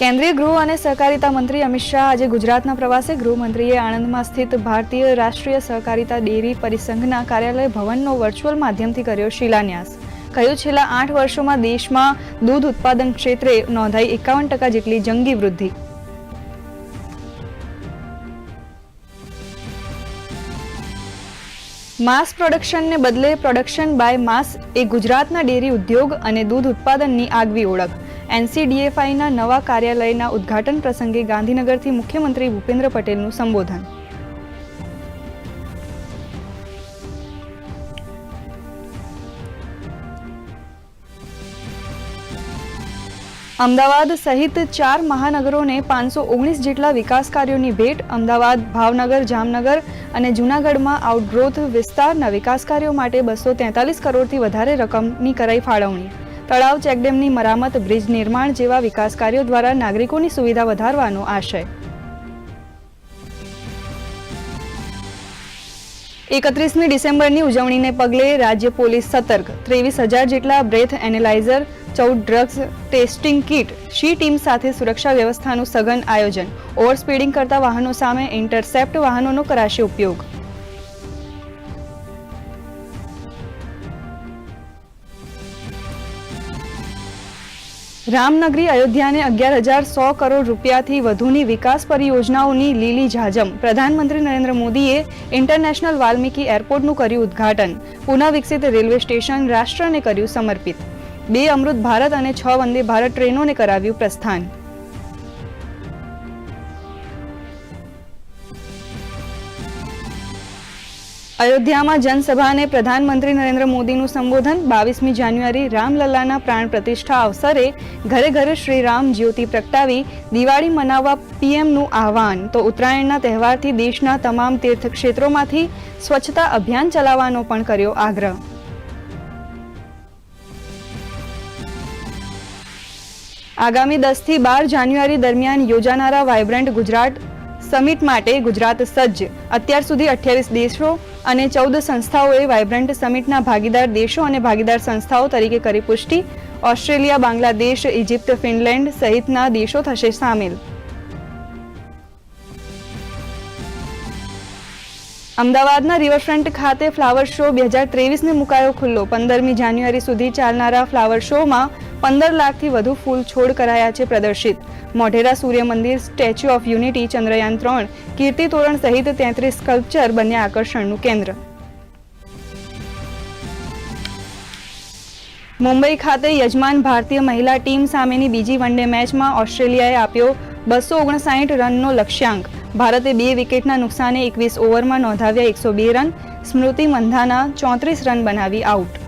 કેન્દ્રીય ગૃહ અને સહકારિતા મંત્રી અમિત શાહ આજે ગુજરાતના પ્રવાસે ગૃહમંત્રીએ આણંદમાં સ્થિત ભારતીય રાષ્ટ્રીય સહકારિતા ડેરી પરિસંઘના કાર્યાલય ભવનનો વર્ચ્યુઅલ માધ્યમથી કર્યો શિલાન્યાસ. કહ્યું, છેલ્લા આઠ વર્ષોમાં દેશમાં દૂધ ઉત્પાદન ક્ષેત્રે નોંધાઈ એકાવન ટકા જેટલી જંગી વૃદ્ધિ. માસ પ્રોડક્શનને બદલે પ્રોડક્શન બાય માસ એ ગુજરાતના ડેરી ઉદ્યોગ અને દૂધ ઉત્પાદનની આગવી ઓળખ. એનસીડીએફઆઈના નવા કાર્યાલયના ઉદ્ઘાટન પ્રસંગે ગાંધીનગરથી મુખ્યમંત્રી ભૂપેન્દ્ર પટેલનું સંબોધન. અમદાવાદ સહિત ચાર મહાનગરોને પાંચસો ઓગણીસ જેટલા વિકાસ કાર્યોની ભેટ અમદાવાદ, ભાવનગર, જામનગર અને જૂનાગઢમાં આઉટગ્રોથ વિસ્તારના વિકાસ કાર્યો માટે બસો તેતાલીસ કરોડથી વધારે રકમની કરાઈ ફાળવણી. તળાવ ચેકડેમની મરામત, બ્રિજ નિર્માણ જેવા વિકાસ કાર્યો દ્વારા નાગરિકોની સુવિધા વધારવાનો આશય. એકત્રીસમી ડિસેમ્બરની ઉજવણીને પગલે રાજ્ય પોલીસ સતર્ક. ત્રેવીસ હજાર જેટલા બ્રેથ એનેલાઇઝર, ચૌદ drugs testing kit, she team સાથે સુરક્ષા વ્યવસ્થાનું સઘન આયોજન ઓવરસ્પીડિંગ કરતા વાહનો સામે ઇન્ટરસેપ્ટ વાહનોનો કરાશે ઉપયોગ. રામનગરી અયોધ્યાને અગિયાર હજાર સો કરોડ રૂપિયાથી વધુની વિકાસ પરિયોજનાઓની લીલી જાજમ પ્રધાનમંત્રી નરેન્દ્ર મોદીએ ઇન્ટરનેશનલ વાલ્મીકી એરપોર્ટનું કર્યું ઉદ્ઘાટન. પુનઃ વિકસિત રેલવે સ્ટેશન રાષ્ટ્રને કર્યું સમર્પિત. બે અમૃત ભારત અને છ વંદે ભારત ટ્રેનોને કરાવ્યું પ્રસ્થાન. અયોધ્યામાં જનસભાને પ્રધાનમંત્રી નરેન્દ્ર મોદીનું સંબોધન બાવીસમી જાન્યુઆરી રામલલ્લાના પ્રાણ પ્રતિષ્ઠા અવસરે ઘરે ઘરે શ્રી રામ જ્યોતિ પ્રગટાવી દિવાળી મનાવવા પીએમનું આહવાન. તો ઉત્તરાયણના તહેવારથી દેશના તમામ તીર્થક્ષેત્રોમાંથી સ્વચ્છતા અભિયાન ચલાવવાનો પણ કર્યો આગ્રહ. આગામી દસથી બાર જાન્યુઆરી દરમિયાન યોજાનારા વાયબ્રન્ટ ગુજરાત સમિટ માટે ગુજરાત સજ્જ. અત્યાર સુધી અઠ્યાવીસ દેશો અને ચૌદ સંસ્થાઓએ વાયબ્રન્ટ સમિટના ભાગીદાર દેશો અને ભાગીદાર સંસ્થાઓ તરીકે કરી પુષ્ટિ. ઓસ્ટ્રેલિયા, બાંગ્લાદેશ ઇજિપ્ત ફિનલેન્ડ સહિતના દેશો થશે સામેલ. અમદાવાદના રિવરફ્રન્ટ ખાતે ફ્લાવર શો બે હજાર ત્રેવીસને મુકાયો ખુલ્લો. પંદરમી જાન્યુઆરી સુધી ચાલનારા ફ્લાવર શોમાં પંદર લાખથી વધુ ફૂલ છોડ કરાયા છે પ્રદર્શિત. મોઢેરા સૂર્ય મંદિર સ્ટેચ્યુ ઓફ યુનિટી ચંદ્રયાન ત્રણ કીર્તિ તોરણ સહિત તેત્રીસ સ્કલ્પચર બન્યા આકર્ષણનું કેન્દ્ર. મુંબઈ ખાતે યજમાન ભારતીય મહિલા ટીમ સામેની બીજી વનડે મેચમાં ઓસ્ટ્રેલિયાએ આપ્યો બસો ઓગણસાઠ રનનો લક્ષ્યાંક. ભારતે બે વિકેટના નુકસાને એકવીસ ઓવરમાં નોંધાવ્યા એકસો બે રન. સ્મૃતિ મંધાના ચોત્રીસ રન બનાવી આઉટ.